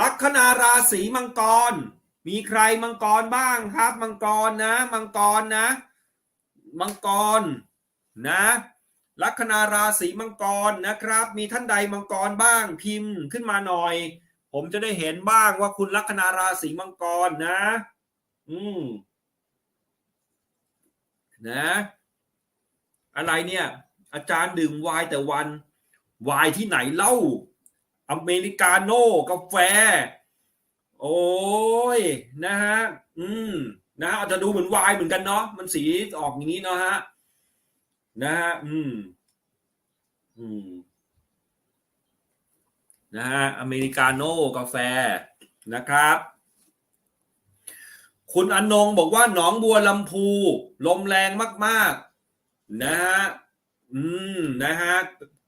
ลัคนาราศีมังกร มีใครมังกรบ้างครับ มังกรนะ มังกรนะ มังกรนะลัคนาราศีมังกรนะครับ มีท่านใดมังกรบ้างพิมพ์ขึ้นมาหน่อย ผมจะได้เห็นบ้างว่าคุณลัคนาราศีมังกรนะ อืมนะ อะไรเนี่ย อาจารย์ดื่มวน์แต่วันวน์ที่ไหนเล่า อเมริกาโน่กาแฟ โอ้ยนะฮะอืมนะอาจจะดูเหมือนวน์เหมือนกันเนาะมันสีออกอย่างนี้เนาะฮะนะฮะอืม อืมนะฮะอเมริกาโน่กาแฟนะครับ คุณอนงบอกว่าหนองบัวลำพู ลมแรงมากๆ นะฮะ อืมนะฮะ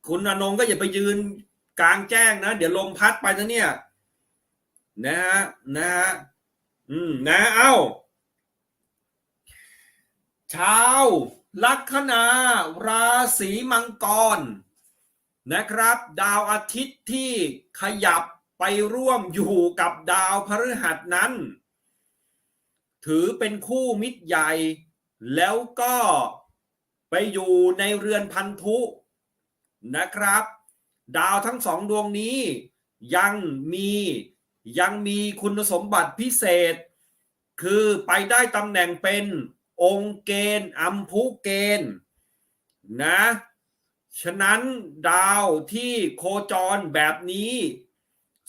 คุณอนงก็อย่าไปยืน กลางแจ้งนะ เดี๋ยวลมพัดไปนะเนี่ย นะฮะนะฮะอืมนะเอ้าชาวลัคนาราศีมังกรนะครับ ดาวอาทิตย์ที่ขยับไปร่วมอยู่กับดาวพฤหัสนั้น ถือเป็นคู่มิตรใหญ่ แล้วก็ไปอยู่ในเรือนพันธุนะครับ ดาวทั้งสองดวงนี้ ยังมียังมีคุณสมบัติพิเศษ คือไปได้ตำแหน่งเป็นองค์เกณฑ์อัมพุเกณฑ์นะฉะนั้นดาวที่โคจรแบบนี้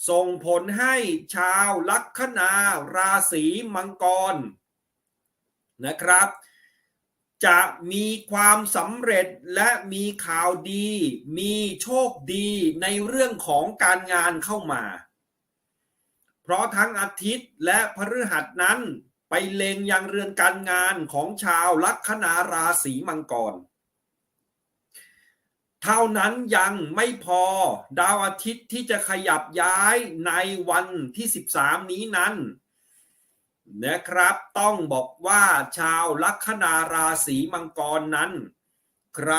ส่งผลให้ชาวลัคนาราศีมังกรนะครับ จะมีความสำเร็จและมีข่าวดี มีโชคดีในเรื่องของการงานเข้ามา เพราะทั้งอาทิตย์และพฤหัสนั้นไปเลงยังเรือนการงานของชาวลัคนาราศีมังกร เท่านั้นยังไม่พอดาวอาทิตย์ที่จะขยับย้ายในวันที่ 13 นี้นั้น นะครับ ต้องบอกว่าชาวลัคนาราศีมังกรนั้น ใคร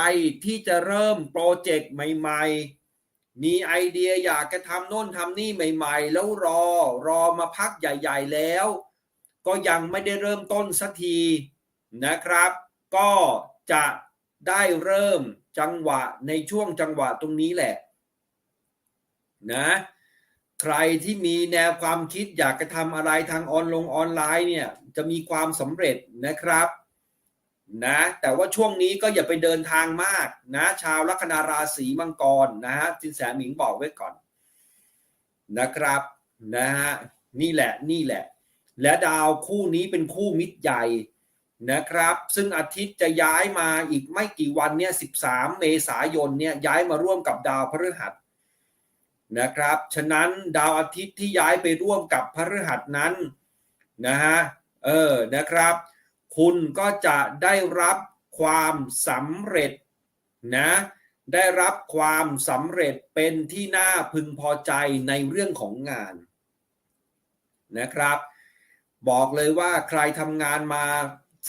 ที่จะเริ่มโปรเจกต์ใหม่ ๆ มีไอเดียอยากจะทำโน่นทำนี่ใหม่ ๆ แล้วรอรอมาพักใหญ่ ๆ แล้ว ก็ยังไม่ได้เริ่มต้นสักทีนะครับ ก็จะได้เริ่มจังหวะในช่วงจังหวะตรงนี้แหละ นะ ใครที่มีแนวความคิดอยากจะทำอะไรทางออนลงออนไลน์เนี่ยจะมีความสำเร็จนะครับนะแต่ว่าช่วงนี้ก็อย่าไปเดินทางมากนะชาวลัคนาราศีมังกรนะฮะจินแสหมิงบอกไว้ก่อนนะครับนะฮะนี่แหละนี่แหละ และดาวคู่นี้เป็นคู่มิตรใหญ่นะครับ ซึ่งอาทิตย์จะย้ายมาอีกไม่กี่วันเนี่ย13 เมษายนเนี่ยย้ายมาร่วมกับดาวพฤหัส นะครับ ฉะนั้นดาวอาทิตย์ที่ย้ายไปร่วมกับพฤหัสนั้นนะฮะเออนะครับ คุณก็จะได้รับความสำเร็จนะได้รับความสำเร็จเป็นที่น่าพึงพอใจในเรื่องของงานนะครับ บอกเลยว่าใครทำงานมา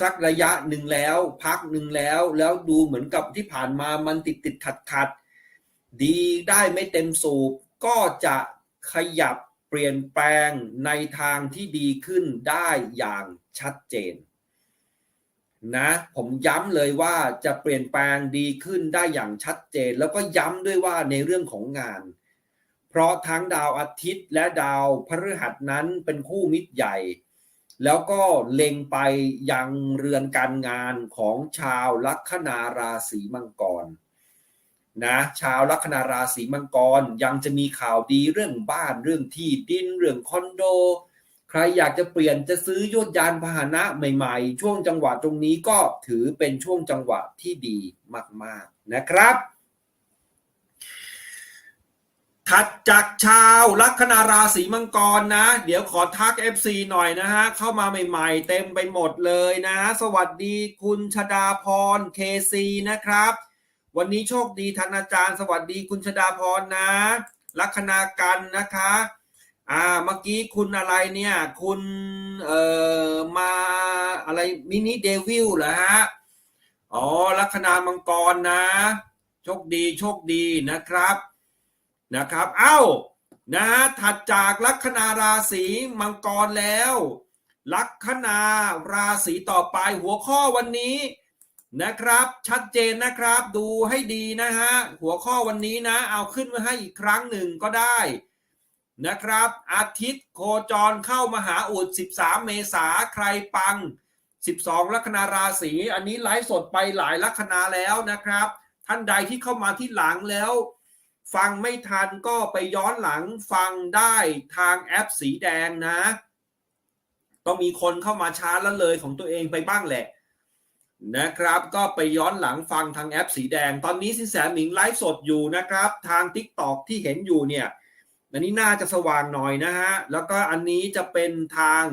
สักระยะหนึ่งแล้ว พักหนึ่งแล้ว แล้วดูเหมือนกับที่ผ่านมามันติดติดขัดขัดดีได้ไม่เต็มสูบ ก็จะขยับเปลี่ยนแปลงในทางที่ดีขึ้นได้อย่างชัดเจนนะผมย้ำเลยว่าจะเปลี่ยนแปลงดีขึ้นได้อย่างชัดเจน แล้วก็ย้ำด้วยว่าในเรื่องของงาน เพราะทั้งดาวอาทิตย์และดาวพฤหัสนั้นเป็นคู่มิตรใหญ่ แล้วก็เล็งไปยังเรือนการงานของชาวลัคนาราศีมังกร นะชาวลัคนาราศีมังกรยังจะมีข่าวดีเรื่องบ้านเรื่องที่ดินเรื่องคอนโด ใครอยากจะเปลี่ยนจะซื้อยวดยานพาหนะใหม่ๆ ช่วงจังหวะตรงนี้ก็ถือเป็นช่วงจังหวะที่ดีมากๆนะครับ ถัดจากชาวลัคนาราศีมังกรนะ เดี๋ยวขอทัก FC หน่อยนะฮะ เข้ามาใหม่ๆ เต็มไปหมดเลยนะ สวัสดีคุณชดาพรเคซีนะครับ วันนี้โชคดีท่านอาจารย์ สวัสดีคุณชดาพรนะ ลัคนากันนะคะ อ่าเมื่อกี้คุณอะไรเนี่ย คุณเอ่อมาอะไรมินิเดวิลเหรอฮะอ๋อลัคนามังกรนะ โชคดีโชคดีนะครับนะครับเอ้านะฮะถัดจากลัคนาราศีมังกรแล้ว ลัคนาราศีต่อไปหัวข้อวันนี้ นะครับ ชัดเจนนะครับ ดูให้ดีนะฮะ หัวข้อวันนี้นะ เอาขึ้นมาให้อีกครั้งหนึ่งก็ได้นะครับ อาทิตย์โคจรเข้ามาหาอุด 13 เมษาใครปัง 12 ลัคนาราศี อันนี้ไลฟ์สดไปหลายลัคนาแล้วนะครับ ท่านใดที่เข้ามาที่หลังแล้ว ฟังไม่ทันก็ไปย้อนหลังฟังได้ทางแอปสีแดงนะ ต้องมีคนเข้ามาช้าแล้วเลยของตัวเองไปบ้างแหละ นะครับ ก็ไปย้อนหลังฟังทางแอปสีแดง ตอนนี้สินแสหมิงไลฟ์สดอยู่นะครับ ทาง t ิ k t o k ที่เห็นอยู่เนี่ยอันนี้น่าจะสว่างหน่อยนะฮะ แล้วก็อันนี้จะเป็นทาง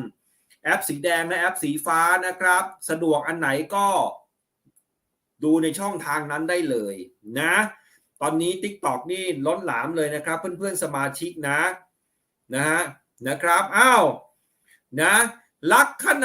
แอปสีแดงและแอปสีฟ้านะครับ สะดวกอันไหนก็ดูในช่องทางนั้นได้เลยนะ ตอนนี้ t ิ k t o k นี่ล้นหลามเลยนะครับ เพื่อนๆสมาชิกนะนะฮะนะครับ อ้าวนะลัคนา